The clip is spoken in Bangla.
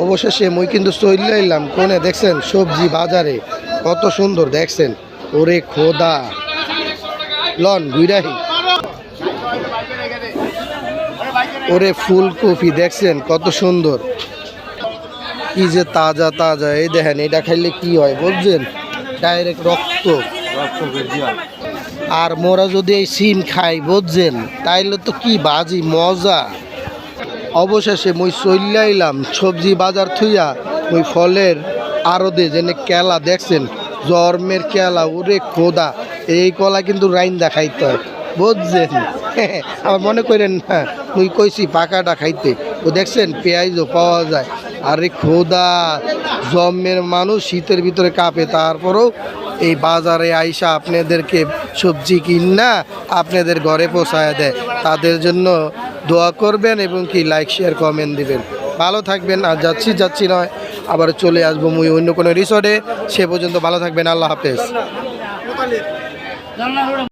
অবশেষে মুই কিন্তু চলে কোনে দেখছেন সবজি বাজারে, কত সুন্দর দেখছেন। ওরে খোদা। লন গুইরাহি ওরে ফুলকপি দেখছেন, কত সুন্দর। কি যে তাজা তাজা। এই দেখেন, এটা খাইলে কি হয় বুঝছেন? ডাইরেক্ট রক্ত। আর মোরা যদি এই সিম খাই বুঝছেন, তাইলে তো কি বাজি, মজা। অবশেষে মুই চইলাইলাম সবজি বাজার থুইয়া মুই ফলের আরও দে যেন কেলা, দেখছেন? জর্মের কেলা, ওরে খোদা! এই কলা কিন্তু রাইন্দা খাইতে হয়। বুঝছেন? আমার মনে করেন না মুই কইছি পাকাটা খাইতে। ও দেখছেন, পেঁয়াজও পাওয়া যায়। আরে খোদা! জন্মের মানুষ শীতের ভিতরে কাঁপে, তারপরও এই বাজারে আইসা আপনাদেরকে সবজি কিনা আপনাদের ঘরে পৌঁছায় দেয়। তাদের জন্য দোয়া করবেন এবং কি লাইক শেয়ার কমেন্ট দিবেন। ভালো থাকবেন, আর যাচ্ছি যাচ্ছি নয়, আবার চলে আসব মুই অন্য কোনো রিসর্টে সে পর্যন্ত ভালো থাকবেন, আল্লাহ হাফেজ।